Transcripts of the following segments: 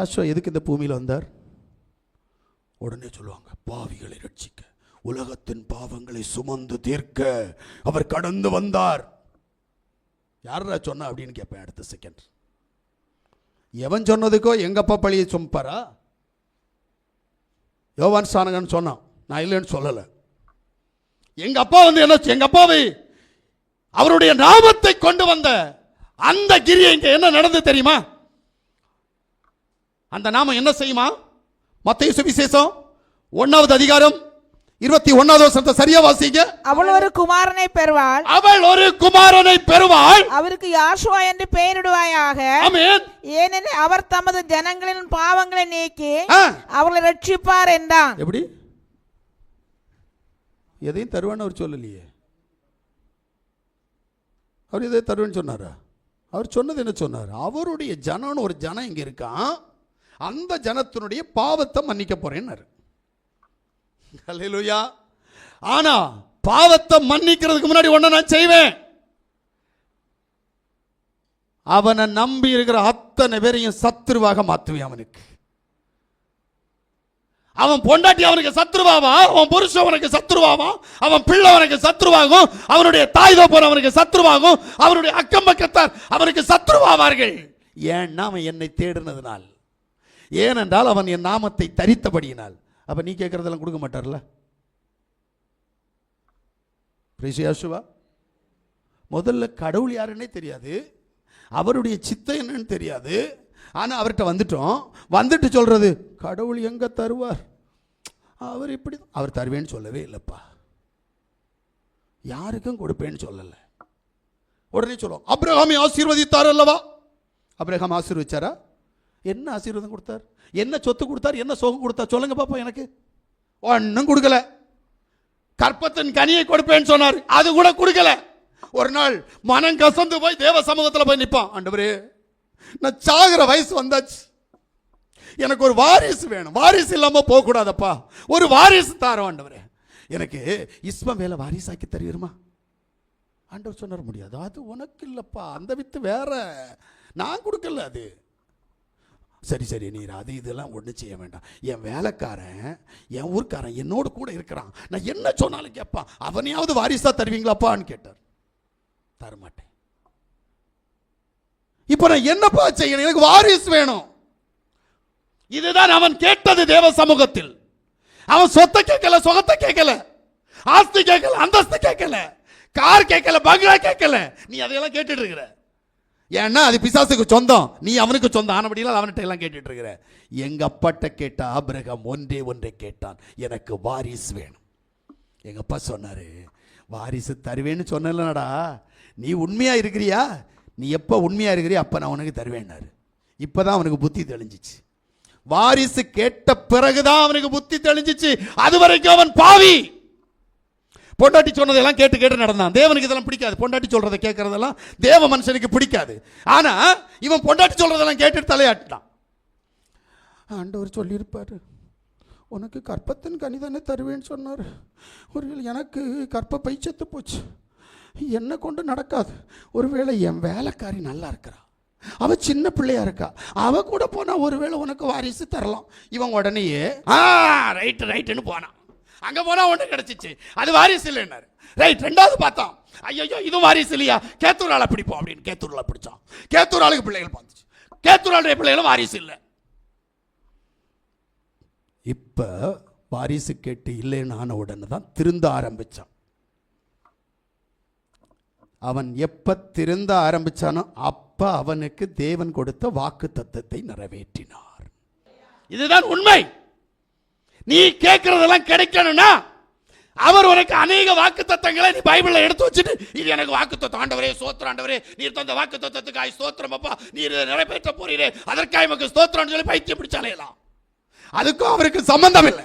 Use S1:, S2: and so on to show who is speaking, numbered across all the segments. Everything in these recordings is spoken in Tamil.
S1: யாஷோ எதுக்கு இந்த பூமியில் வந்தார்? உடனே சொல்லுவாங்க பாவிகளை ரட்சிக்க உலகத்தின் பாவங்களை சுமந்து தீர்க்க அவர் கடந்து வந்தார். யாரா சொன்னா அப்படின்னு கேட்பேன் அடுத்த செகண்ட் எவன் சொன்னதுக்கோ எங்கப்பா பழியை சுமப்பாரா? யோவான் சானகன் சொன்னான் நான் இல்லைன்னு சொல்லலை. எங்க அப்பா வந்து என்ன எங்க அப்பாவை அவருடைய நாமத்தை கொண்டு வந்த அந்த கிரியை இங்க என்ன நடந்து தெரியுமா? அந்த நாமம் என்ன செய்யுமா? மத்திய சுவிசேஷம் ஒன்னாவது அதிகாரம் இருபத்தி ஒன்னாவது வருஷத்தை சரியா வாசிங்க.
S2: அவள் ஒரு குமாரனை பெறுவாள்.
S1: அவள் ஒரு குமாரனை பெறுவாள்.
S2: அவருக்கு யாஷுவா என்று பெயரிடுவாயாக.
S1: ஆமென்.
S2: ஏனெனில் அவர் தமது ஜனங்களின் பாவங்களை நீக்கி அவர்களை ரட்சிப்பார் என்றான்.
S1: எப்படி? எதையும் தருவான்னு அவர் சொல்லலையே. அவர் எதை தருவேன்னு சொன்னாரா? அவர் சொன்னது என்ன சொன்னார்? அவருடைய ஜனம்னு ஒரு ஜனம் இங்க இருக்கான் அந்த ஜனத்தினுடைய பாவத்தை மன்னிக்க போறேன்னாரு அல்லேலூயா ஆனா பாவத்தை மன்னிக்கிறதுக்கு முன்னாடி ஒண்ணு நான் செய்வேன். அவனை நம்பி இருக்கிற அத்தனை பேரையும் சத்துருவாக மாத்துவேன் அவனுக்கு. அவன் பொண்டாட்டி அவனுக்கு சத்ருவாவா? அவன் புருஷன் அவனுக்கு சத்ருவாவா? அவன் பிள்ளை அவனுக்கு சத்ருவாகும்? அவனுடைய தாய் தோப்பன் அவனுக்கு சத்ருவாகும்? அவனுடைய அக்கம் பக்கத்தார் அவனுக்கு சத்ருவாவார்கள். ஏன்னா அவன் என்னை தேடினதுனால்? ஏனென்றால் அவன் என் நாமத்தை தரித்தபடியினால். அப்போ நீ கேட்குறதெல்லாம் கொடுக்க மாட்டார்ல? பிரிசியாசுவா முதல்ல கடவுள் யாருன்னே தெரியாது. அவருடைய சித்தம் என்னன்னு தெரியாது. ஆனால் அவர்கிட்ட வந்துட்டோம். வந்துட்டு சொல்கிறது கடவுள் எங்கே தருவார்? அவர் இப்படி அவர் தருவேன்னு சொல்லவே இல்லைப்பா. யாருக்கும் கொடுப்பேன்னு சொல்லலை. உடனே சொல்லுவோம் அப்ரஹாமை ஆசீர்வதித்தார் அல்லவா? அப்ரஹாம் ஆசீர்வதிச்சாரா? என்ன ஆசீர்வாதம் கொடுத்தார்? என்ன சொத்து கொடுத்தார்? என்ன சோகம் கொடுத்தார்? சொல்லுங்க பாப்போம் எனக்கு. ஒன்றும் கொடுக்கல. கற்பத்தின் கனியை கொடுப்பேன்னு சொன்னார். அது கூட கொடுக்கல. ஒரு நாள் மனம் கசந்து போய் தேவ சமூகத்தில் போய் நிற்பான் ஆண்டவரே நான் சாகிற வயசு வந்தாச்சு. எனக்கு ஒரு வாரிசு வேணும். வாரிசு இல்லாமல் போக கூடாதப்பா ஒரு வாரிசு தாரோம் ஆண்டவரே. எனக்கு இஸ்ம மேல வாரிசாக்கி தருவீருமா? ஆண்டவர் சொன்னார் முடியாது. அது உனக்கு இல்லைப்பா. அந்த வித்து வேற. நான் கொடுக்கல அது. சரி சரி நீர் அது இதெல்லாம் ஒன்றும் செய்ய வேண்டாம். என் வேலைக்காரன் என் ஊர்க்காரன் என்னோடு கூட இருக்கிறான். நான் என்ன சொன்னாலும் கேட்பான். அவனையாவது வாரிசாக தருவீங்களாப்பான்னு கேட்டார். தரமாட்டேன். இப்போ நான் என்னப்பா செய்யணும்? எனக்கு வாரிசு வேணும். இதுதான் அவன் கேட்டது தேவ சமூகத்தில். அவன் சொத்தை கேட்கல சொகத்தை கேட்கல. ஆஸ்தி கேட்கல அந்தஸ்து கேட்கல. கார் கேட்கல பங்களா கேட்கல. நீ அதையெல்லாம் கேட்டுட்டு இருக்கிற. ஏன்னா அது பிசாசுக்கு சொந்தம். நீ அவனுக்கு சொந்தம். ஆனபடியெல்லாம் அவன்கிட்ட எல்லாம் கேட்டுட்டு இருக்கிற எங்கள் அப்பாட்ட கேட்ட ஆபிரகாம் ஒன்றே ஒன்றை கேட்டான். எனக்கு வாரிசு வேணும். எங்கள் அப்பா சொன்னார் வாரிசு தருவேன்னு சொன்னலடா நீ உண்மையாக இருக்கிறியா? நீ எப்போ உண்மையாக இருக்கிறியா அப்போ நான் உனக்கு தருவேன்னாரு. இப்போ தான் அவனுக்கு புத்தி தெளிஞ்சிச்சு. வாரிசு கேட்ட பிறகுதான் அவனுக்கு புத்தி தெளிஞ்சிச்சு. அது வரைக்கும் அவன் பாவி. பொண்டாட்டி சொன்னதெல்லாம் கேட்டு கேட்டு நடந்தான். தேவனுக்கு இதெல்லாம் பிடிக்காது. பொண்டாட்டி சொல்றதை கேட்கறதெல்லாம் தேவ மனுஷனுக்கு பிடிக்காது. ஆனா இவன் பொண்டாட்டி சொல்றதெல்லாம் கேட்டுட்டு தலையாட்டினான் ஆண்டவர் சொல்லியிருப்பாரு. உனக்கு கற்பத்தின் கனிதானே தருவேன்னு சொன்னார். ஒருவேளை எனக்கு கற்ப செத்து போச்சு. என்னை கொண்டு நடக்காது. ஒருவேளை என் வேலைக்காரி நல்லா இருக்கிறா. அவ சின்ன பிள்ளையா இருக்கா. அவ கூட போனா ஒருவேளை உனக்கு வாரிசு தரலாம். இவன் உடனேயே ஆ ரைட்டு ரைட்டுன்னு போனான். அங்க போனா ஒண்ணு கிடைச்சிச்சு. அது வாரிசு இல்லைன்னாரு ரைட் ரெண்டாவது பார்த்தான் ஐயோ இதுவும் வாரிசு இல்லையா கேத்தூர் ஆளை பிடிப்போம் அப்படின்னு கேத்தூர்ல பிடிச்சான் கேத்தூர் ஆளுக்கு பிள்ளைகள் பார்த்துச்சு கேத்தூர் ஆளுடைய பிள்ளைகளும் வாரிசு இல்லை. இப்ப வாரிசு கேட்டு இல்லைன்னு ஆன உடனே தான் திருந்த ஆரம்பிச்சான். அவன் எப்ப திருந்த ஆரம்பிச்சானோ அப்ப அவனுக்கு தேவன் கொடுத்த வாக்கு தத்தத்தை நிறைவேற்றினார். இதுதான் உண்மை. நீ கேட்கறதெல்லாம் கிடைக்கணும்னா அவர் உனக்கு அநேக வாக்கு தத்தங்களை நீ பைபிளில் எடுத்து வச்சுட்டு இது எனக்கு வாக்கு தத்தம் ஆண்டவரே சோத்திர ஆண்டவரே நீர் தந்த வாக்கு தத்துவத்துக்காய் சோத்திரம் அப்பா. நீர் இதை நிறைவேற்ற போறீரே. அதற்காக நமக்கு ஸ்தோத்திரம் சொல்லி பைத்தியம் பிடிச்சாலேலாம் அதுக்கும் அவருக்கு சம்பந்தம் இல்லை.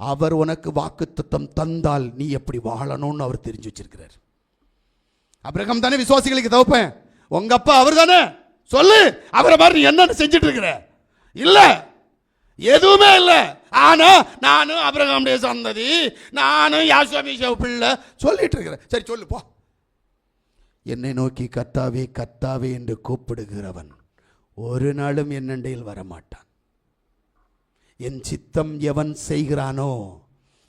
S1: அவர் உனக்கு வாக்குத்தத்தம் தந்தால் நீ எப்படி வாழணும்னு அவர் தெரிஞ்சு வச்சிருக்கிறார். அபிரகம் தானே விசுவாசிகளுக்கு தவப்பேன். உங்க அப்பா அவர் தானே சொல்லு. அவரை மாதிரி நீ என்னன்னு செஞ்சுட்டு இருக்கிற? இல்லை. எதுவுமே இல்லை. ஆனா நானும் அபிரகாமுடைய சந்ததி நானும் யாசுவாமி பிள்ளை சொல்லிட்டு இருக்கிறேன். சரி சொல்லுப்போ என்னை நோக்கி கத்தாவே கத்தாவே என்று கூப்பிடுகிறவன் ஒரு நாளும் என்னண்டையில் வரமாட்டான். என் சித்தம் எவன் செய்கிறானோ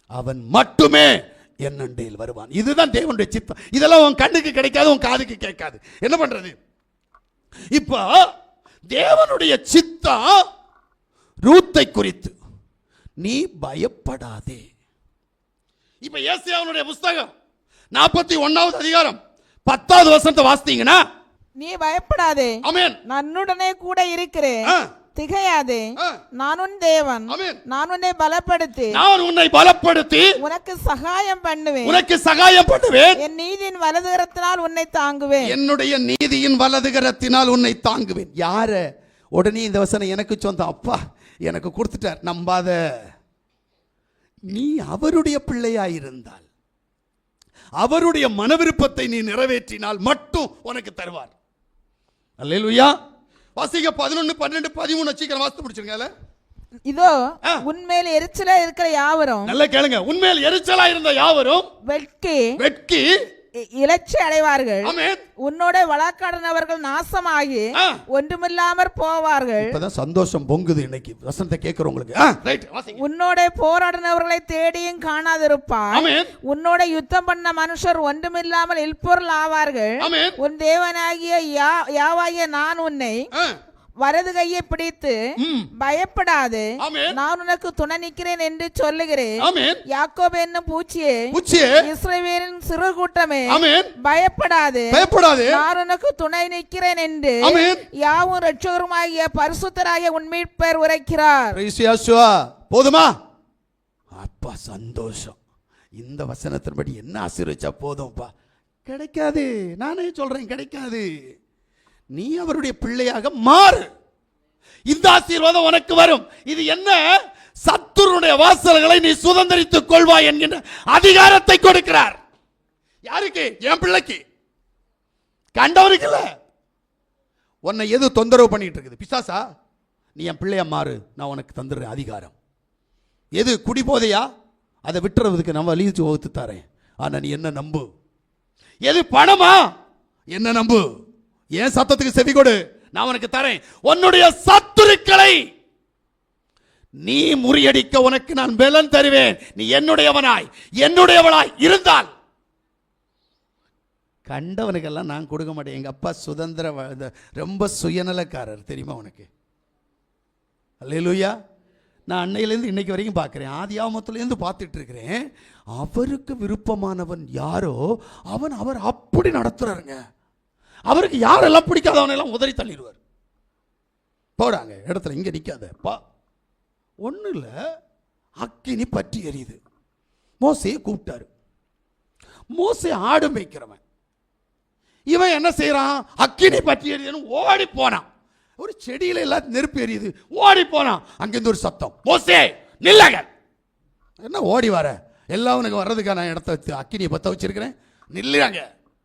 S1: அவன் மட்டுமே என்னண்டையில் வருவான். இதுதான் தேவனுடைய சித்தம். இதெல்லாம் உன் கண்ணுக்கு கிடைக்காது உன் காதுக்கு கேட்காது. என்ன பண்றது? இப்போ தேவனுடைய சித்தம் ரூத்தை குறித்து நீ பயப்படாதே. இப்ப ஏசியாவுடைய புஸ்தகம் நாற்பத்தி ஒன்னாவது அதிகாரம் பத்தாவது வசனத்தை வாசித்தீங்கன்னா
S2: நீ பயப்படாதே.
S1: அமேன்
S2: நான் உன்னுடனே கூட இருக்கிறேன். திகையாதே. நான் உன் தேவன். நான் உன்னை பலப்படுத்தி.
S1: நான் உன்னை பலப்படுத்தி
S2: உனக்கு சகாயம் பண்ணுவேன்.
S1: உனக்கு சகாயம் பண்ணுவேன்.
S2: என் நீதியின் வலதுகரத்தினால் உன்னை தாங்குவேன்.
S1: என்னுடைய நீதியின் வலதுகரத்தினால் உன்னை தாங்குவேன். யார? உடனே இந்த வசனம் எனக்கு சொந்தம் அப்பா எனக்கு கொடுத்துட்டார் நம்பாத. நீ அவருடைய பிள்ளையாயிருந்தால் அவருடைய மனவிருப்பத்தை நீ நிறைவேற்றினால் மட்டும் உனக்கு தருவார். அல்லேலூயா. வாசிக்க பதினொன்னு பன்னெண்டு பதிமூணு சீக்கிரம் வாசித்து முடிச்சிருங்க
S2: இதோ. உன்மேல் எரிச்சலா இருக்கிற யாவரும்
S1: நல்லா கேளுங்க உண்மையில் எரிச்சலா இருந்த யாவரும்
S2: வெட்கி
S1: வெட்கி
S2: இ- இலட்சி அடைவார்கள்.
S1: ஆமென்.
S2: உன்னோட வழக்காடினவர்கள் நாசமாகி
S1: ஆ.
S2: ஒன்றுமில்லாமற் போவார்கள்.
S1: இப்பதான் சந்தோஷம் பொங்குது இன்னைக்கு. வசனத்தை கேட்கிறவங்களுக்கு ரைட் வாசிங்க.
S2: உன்னோட போராடினவர்களை தேடியும் காணாதிருப்பார்.
S1: ஆமென்.
S2: உன்னோட யுத்தம் பண்ண மனுஷர் ஒன்றுமில்லாமல் இல்பொருள் ஆவார்கள்.
S1: ஆமென்.
S2: உன் தேவனாகிய யா- யாவாகிய நான் உன்னை
S1: ஆ,
S2: வலது கையை பிடித்து. பயப்படாது நான் உனக்கு துணை நிற்கிறேன் என்று சொல்லுகிறேன். யாக்கோப் என்னும் பூச்சியே
S1: உச்சியே
S2: இஸ்ரவேலின் சிறு கூட்டமே பயப்படாது.
S1: பயப்படாதே.
S2: நான் உனக்கு துணை நிற்கிறேன் என்று யாவும் ரட்சகருமாகிய பரிசுத்தராகிய உன் மீட்பர் உரைக்கிறார்.
S1: போதுமா? அப்பா சந்தோஷம். இந்த வசனத்தின்படி என்ன ஆசீர்வச்சா போதும்ப்பா. கிடைக்காது. நானே சொல்றேன் கிடைக்காது. நீ அவருடைய பிள்ளையாக மாறு. இந்த ஆசீர்வாதம் உனக்கு வரும். இது என்ன? சத்துருடைய வாசல்களை நீ சுதந்திரித்துக் கொள்வாய் என்கின்ற அதிகாரத்தை கொடுக்கிறார். யாருக்கு? என் பிள்ளைக்கு. கண்டவருக்கு உன்னை எது தொந்தரவு பண்ணிட்டு இருக்குது? பிசாசா? நீ என் பிள்ளையா மாறு. நான் உனக்கு தந்துடுறேன் அதிகாரம். எது குடிபோதையா? அதை விட்டுறதுக்கு நம்ம லீச்சு வகுத்து தரேன். ஆனா நீ என்ன நம்பு? எது பணமா? என்ன நம்பு? ஏன் சத்தத்துக்கு செவி கொடு? நான் உனக்கு தரேன். உன்னுடைய சத்துருக்களை நீ முறியடிக்க உனக்கு நான் பலன் தருவேன். நீ என்னுடையவனாய். என்னுடையவளாய் இருந்தால் கண்டவனுக்கெல்லாம் நான் கொடுக்க மாட்டேன். எங்க அப்பா சுதந்திர ரொம்ப சுயநலக்காரர் தெரியுமா உனக்கு? அல்லேலூயா. நான் அன்னையிலேருந்து இன்னைக்கு வரைக்கும் பார்க்குறேன். ஆதி ஆமத்துலேருந்து பார்த்துட்டு இருக்கிறேன் அவருக்கு விருப்பமானவன் யாரோ? அவன் அவர் அப்படி நடத்துகிறாருங்க அவருக்கு யாரெல்லாம் பிடிக்காதவனெல்லாம் உதறி தள்ளிடுவார். போடாங்க இடத்துல இங்கே நிற்காத பா. ஒன்றும் இல்லை அக்கினி பற்றி எரியுது. மோசையை கூப்பிட்டாரு. மோசை ஆடு மேய்க்கிறவன். இவன் என்ன செய்கிறான் அக்கினி பற்றி எரியுதுன்னு ஓடி போனான். ஒரு செடியில் எல்லாம் நெருப்பு எரியுது. ஓடி போனான். அங்கேருந்து ஒரு சத்தம் மோசே நில்லங்க. என்ன ஓடி வர? எல்லாவனுக்கு வர்றதுக்காக நான் இடத்த வச்சு அக்கினியை பற்ற வச்சிருக்கிறேன். நில்லுறாங்க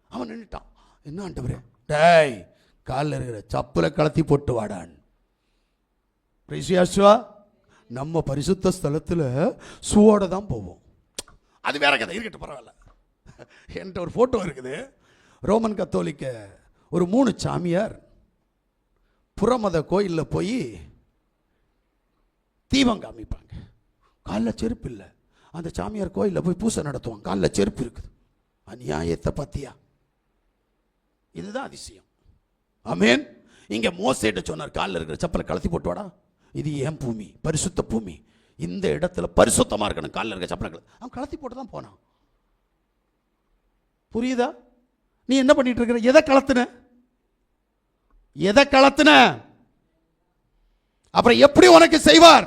S1: அவன் நின்றுட்டான் என்ன ஆண்டவரே? டேய் காலில் இருக்கிற சப்பலை கலத்தி போட்டு வாடான். பிரிசியாசுவா நம்ம பரிசுத்த ஸ்தலத்தில் சுவோட தான் போவோம். அது வேற கதை இருக்கட்டும் பரவாயில்ல. என்கிட்ட ஒரு ஃபோட்டோ இருக்குது. ரோமன் கத்தோலிக்க ஒரு மூணு சாமியார் புறமத கோயிலில் போய் தீபம் காமிப்பாங்க. காலில் செருப்பு இல்லை. அந்த சாமியார் கோயிலில் போய் பூசை நடத்துவாங்க. காலில் செருப்பு இருக்குது. அநியாயத்தை பற்றியா இதுதான் அதிசயம். அமேன் இங்கே மோசேட்ட சொன்னார் காலில் இருக்கிற செப்பலை கலத்தி போட்டுவாடா இது ஏன் பூமி பரிசுத்த பூமி. இந்த இடத்துல பரிசுத்தமாக இருக்கணும் காலில் இருக்க செப்பலை கலத்தி அவன் கலத்தி போட்டு தான் போனான். புரியுதா? நீ என்ன பண்ணிட்டு இருக்கிற? எதை கலத்துன? எதை கலத்துன? அப்புறம் எப்படி உனக்கு செய்வார்?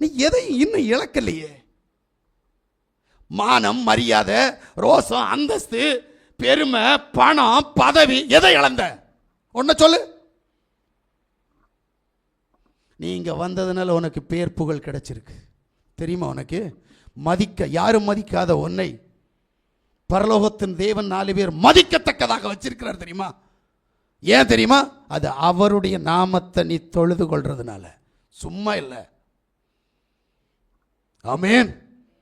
S1: நீ எதை இன்னும் இழக்கலையே. மானம் மரியாதை ரோசம் அந்தஸ்து பெருமை பணம் பதவி எதை இழந்த? ஒன்ன சொல்லு. நீங்க வந்ததுனால உனக்கு பேர் புகழ் கிடைச்சிருக்கு. தெரியுமா உனக்கு? மதிக்க யாரும் மதிக்காத உன்னை பரலோகத்தின் தேவன் நாலு பேர் மதிக்கத்தக்கதாக வச்சிருக்கிறார் தெரியுமா? ஏன் தெரியுமா? அது அவருடைய நாமத்தை நீ தொழுது கொள்றதுனால. சும்மா இல்லை. ஆமென்.